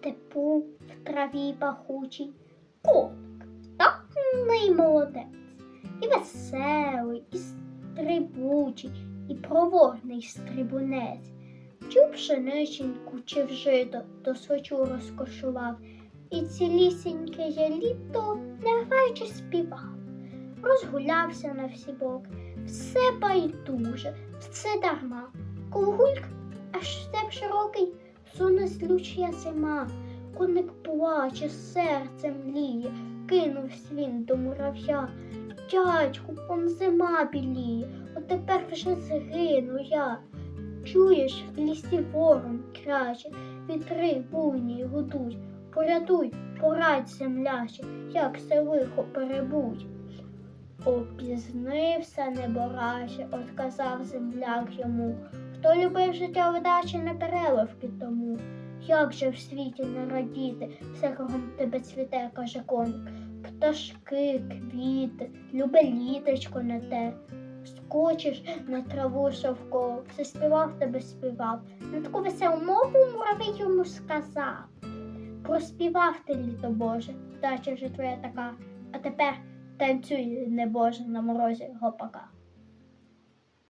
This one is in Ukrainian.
степу в траві пахучій. Коник, так і молодець, і веселий, і стрибучий, і проворний стрибунець. Чув пшениченьку чи вжито, то свечу розкошував, і цілісіньке я літо не граючи співав. Розгулявся на всі боки, все байдуже, все дарма. Колгульк аж степ широкий, суне злючая зима. Коник плаче, серце мліє, кинувсь він до мурав'я. Дядьку, он зима біліє, от тепер вже згину я. Чуєш, в лісі ворон краче, вітри буйні гудуть. Порятуй, порадь, земляче, як се лихо перебудь. Опізнився небораче, отказав земляк йому. Хто любив життя вдачі не переливки тому. Як же в світі не радіти, все кругом тебе цвіте, каже коник. Пташки, квіти, любе літочко на те. Скочиш на траву шовко, все співав тебе співав. На таку веселу мову муравей йому сказав. Проспівав ти літо Боже, вдача вже твоя така, а тепер танцюй небоже на морозі гопака.